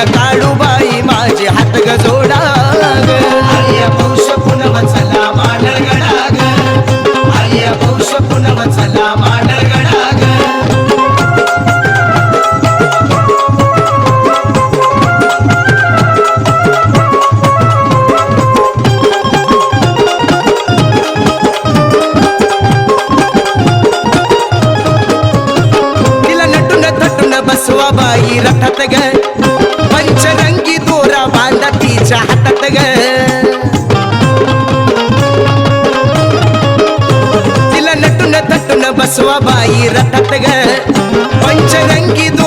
आर्या काळूबाई माझे हात ग जोडा आर्या पौष पुनव चला मांडळ गडाग आर्या पौष पुनव चला मांडळ तिला नटून थटून बसवा बाई रथत ग. ಮಾತಗ ಪಂಚಗಂಗಿದ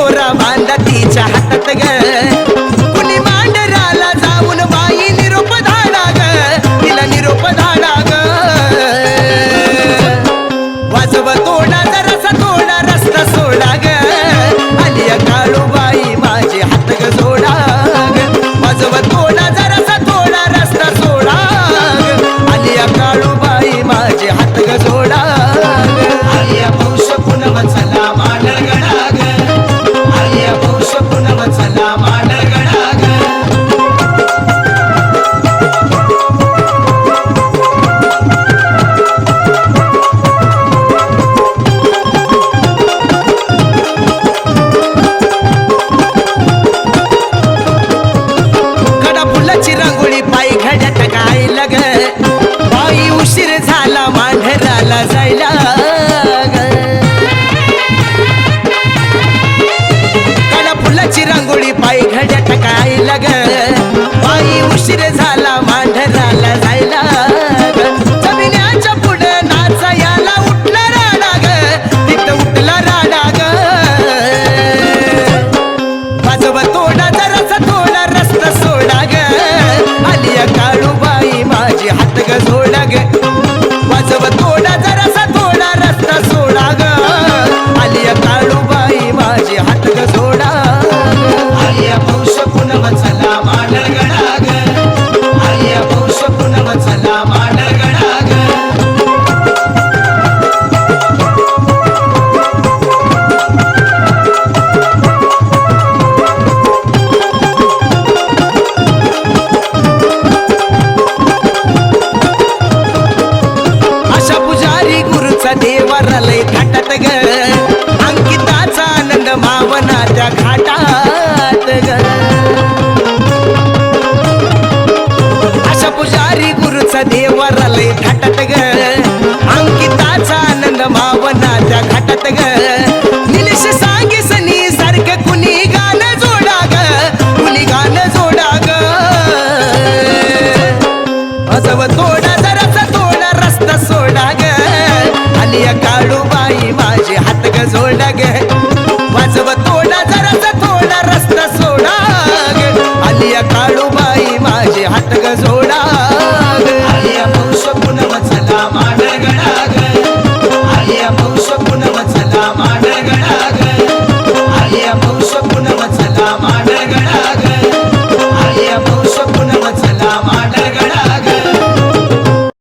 घड्या टकाय लग बाई उशीर झाला यवनाच्या घाटात अशा पुजारी गुरुचा देवारालय थाटात ग. अंकिताचा आनंद भावनाच्या घाटात ग. सारखं कुणी जोडा ग. जोडा ग. ग. काळू बाई माझे हात ग जोडा ग. वाजव नवसला माड.